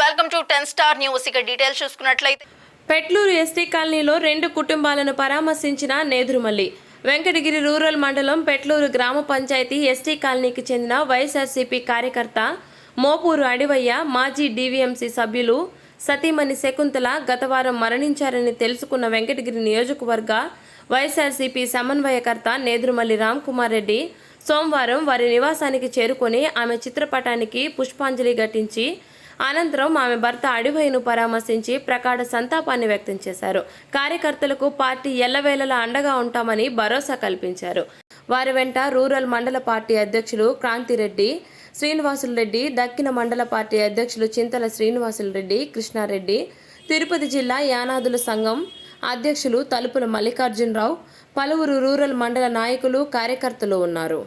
Welcome to ten star news. ఇక details చూసుకున్నట్లయితే Petluru ST కాలనీలో రెండు కుటుంబాలను పరామర్శించిన నేదురుమల్లి. వెంకటగిరి రూరల్ మండలం పెట్లూరు గ్రామ పంచాయతీ ఎస్టీ కాలనీకి చెందిన వైఎస్ఆర్సీపీ కార్యకర్త మోపూరు అడివయ్య మాజీ డీవీఎంసీ సభ్యులు సతీమణి శకుంతల గత వారం మరణించారని తెలుసుకున్న వెంకటగిరి నియోజకవర్గ వైఎస్ఆర్సీపీ సమన్వయకర్త నేదురుమల్లి రామ్కుమార్ రెడ్డి సోమవారం వారి నివాసానికి చేరుకొని ఆమె చిత్రపటానికి పుష్పాంజలి ఘటించి అనంతరం ఆమె భర్త అడివైను పరామర్శించి ప్రకాడ సంతాపాన్ని వ్యక్తం చేశారు. కార్యకర్తలకు పార్టీ ఎల్లవేళలా అండగా ఉంటామని భరోసా కల్పించారు. వారి వెంట రూరల్ మండల పార్టీ అధ్యక్షులు క్రాంతిరెడ్డి శ్రీనివాసులరెడ్డి దక్కిన మండల పార్టీ అధ్యక్షులు చింతల శ్రీనివాసులరెడ్డి కృష్ణారెడ్డి తిరుపతి జిల్లా యానాదుల సంఘం అధ్యక్షులు తలుపుల మల్లికార్జునరావు పలువురు రూరల్ మండల నాయకులు కార్యకర్తలు ఉన్నారు.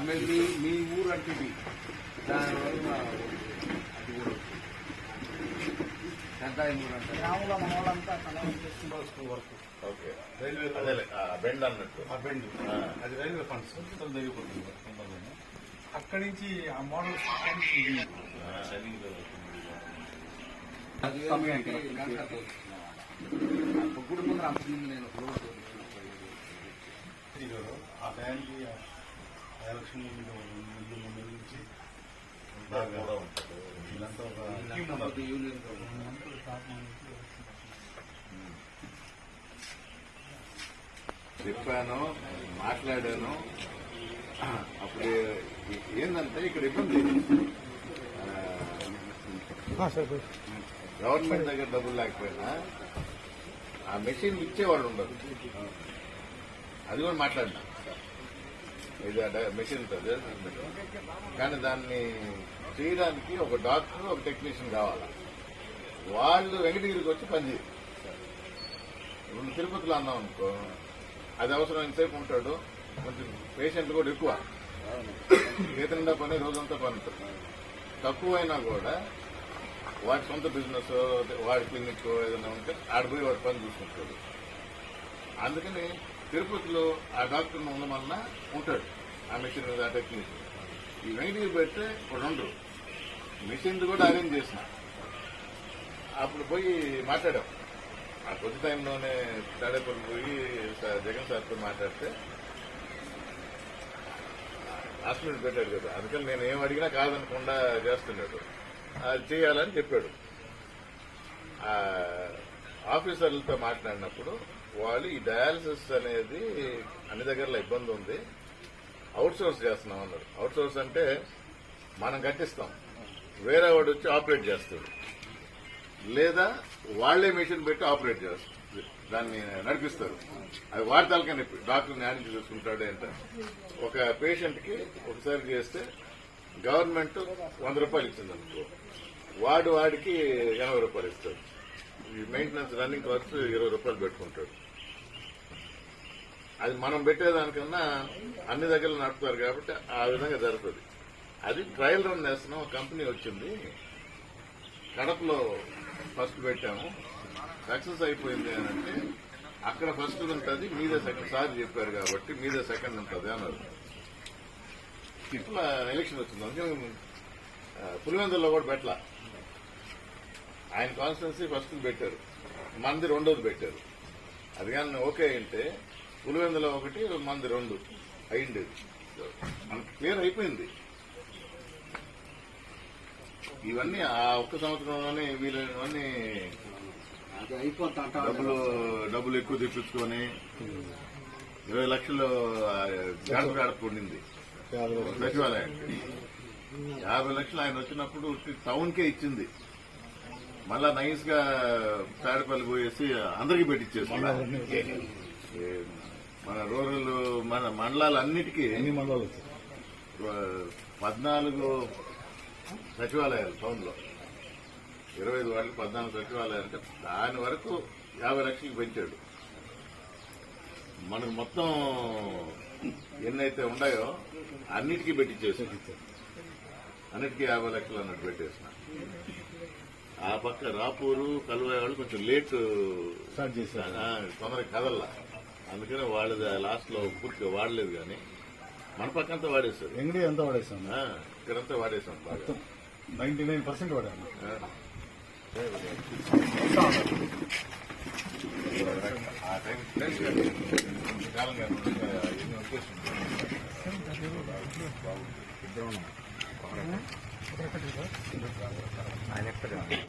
I mean, ఇది. దానివల్ల అది కూడా గ్రామంలో మన వాళ్ళంతా వరకు. ఓకే. అదేలే ఆ, బెండ్ అన్నట్టు. ఆ బెండ్. అది రైల్వే ఫండ్స్. దిగిపోతుంది తొందరలోనే అక్కడి నుంచి ఆ మోడల్. అది గుడి ముందర అంతకుముందు నేను ఆ టైంకి ఆ ఎలక్షన్ ముందు ముందు ముందు నుంచి నాకు కూడా ఉంటుంది. వీళ్ళంతా ఒక కొద్ది యూనియన్గా చెప్పాను మాట్లాడాను. అప్పుడు ఏ- ఏందంటే ఇక్కడ ఇబ్బంది. ఆ, గవర్నమెంట్ దగ్గర డబ్బులు లేకపోయినా ఆ మెషిన్ ఇచ్చేవాళ్ళు ఉండరు. అది కూడా మాట్లాడినా. ఇది మెషిన్ ఉంటుంది కానీ దాన్ని చేయడానికి ఒక డాక్టర్ ఒక టెక్నీషియన్ కావాలి. వాళ్ళు వెంకటగిరికి వచ్చి పనిచేయరు ఇప్పుడు తిరుపతిలో అన్నాం అనుకో అది అవసరం ఎంతసేపు ఉంటాడు? కొంచెం పేషెంట్లు కూడా ఎక్కువ. చేతి నిండా పని రోజంతా పని తక్కువైనా కూడా వాడి సొంత బిజినెస్ వాడి క్లినిక్ ఏదైనా ఉంటే ఆడిపోయి వాడి పని చూసుకుంటాడు. అందుకని తిరుపతిలో ఆ డాక్టర్ ఉండమన్నా ఉంటాడు. ఆ మెషిన్ మీద ఆ టెక్నీషియన్. ఈ పెడితే ఇప్పుడు ఉండరు మెషిన్ కూడా అరేంజ్ చేసిన. అప్పుడు పోయి మాట్లాడాం. ఆ కొద్ది టైంలోనే తాడేపల్లి పోయి జగన్ సార్తో మాట్లాడితే హాస్పిటల్ పెట్టాడు కదా. అందుకని నేను ఏం అడిగినా కాదనకుండా చేస్తున్నాడు. అది చేయాలని చెప్పాడు. ఆ ఆఫీసర్లతో మాట్లాడినప్పుడు వాళ్ళు ఈ డయాలసిస్ అనేది అన్ని దగ్గరలో ఇబ్బంది ఉంది. అవుట్ సోర్స్ చేస్తున్నాం అన్నారు. అవుట్ సోర్స్ అంటే మనం కట్టిస్తాం. వేరే వాడు వచ్చి ఆపరేట్ చేస్తాడు. లేదా వాళ్ళే మిషన్ పెట్టి ఆపరేట్ చేస్తారు. దాన్ని నడిపిస్తారు. అది వాడి తలకని డాక్టర్ న్యాయం చూసుకుంటాడు అంటే. ఒక పేషెంట్కి ఒకసారి చేస్తే గవర్నమెంట్ వంద రూపాయలు ఇచ్చింది అనుకో వాడు వాడికి ఎనభై రూపాయలు ఇస్తాడు. ఈ మెయింటెనెన్స్ రన్నింగ్ కాస్ట్ ఇరవై రూపాయలు పెట్టుకుంటాడు. అది మనం పెట్టేదానికన్నా అన్ని దగ్గర నడుపుతారు కాబట్టి ఆ విధంగా జరుగుతుంది. అది ట్రయల్ రన్ చేస్తున్నాం ఒక కంపెనీ వచ్చింది. కడపలో ఫస్ట్ పెట్టాము. సక్సెస్ అయిపోయింది అని అంటే అక్కడ ఫస్ట్ ఉంటుంది మీదే సెకండ్ సార్ చెప్పారు కాబట్టి మీదే సెకండ్ ఉంటుంది అన్నారు. ఇట్లా ఎలక్షన్ వచ్చింది. అందుకని పులివెందుల్లో కూడా పెట్టలా. ఆయన కాన్స్టిట్యున్సీ ఫస్ట్ పెట్టారు. మంది రెండోది పెట్టారు. అది కానీ ఓకే అంటే పులివెందులో ఒకటి మంది రెండు అయింది. మనకి క్లియర్ అయిపోయింది. ఇవన్నీ ఆ ఒక్క సంవత్సరంలోనే వీళ్ళని అది అయిపోతా డబ్బులు డబ్బులు ఎక్కువ తెప్పించుకొని ఇరవై లక్షలు గడప గడప ఉండింది సచివాలయానికి. యాభై లక్షలు ఆయన వచ్చినప్పుడు టౌన్ కే ఇచ్చింది. మళ్ళా నైస్గా తాడపల్లి పోయేసి అందరికి పెట్టించేసి మన రూరల్ మన మండలాలన్నిటికీ ఎన్ని మండలాలు పద్నాలుగు సచివాలయాలు టౌన్లో ఇరవై ఐదు వాళ్ళకి పద్నాలుగు సచివాలయాలు అంటే దాని వరకు యాభై లక్షలకు పెంచాడు. మనకు మొత్తం ఎన్నైతే ఉన్నాయో అన్నిటికీ పెట్టించేసి అన్నిటికీ యాభై లక్షలు అన్నట్టు పెట్టేసిన ఆ పక్క రాపూరు కలువాయి వాళ్ళు కొంచెం లేట్ స్టార్ట్ చేశారు. ఆ, తొందరగా కదల్లా. అందుకని వాళ్ళది లాస్ట్లో పూర్తిగా వాడలేదు కానీ మన పక్కంతా వాడేశారు. ఎంగడి ఎంత వాడేసాం ఇక్కడంతా వాడేసాం బాగా. నైన్టీ నైన్ పర్సెంట్ వాడాము. ఆ. టైం కాలంగా ఎన్ని వచ్చేసింది.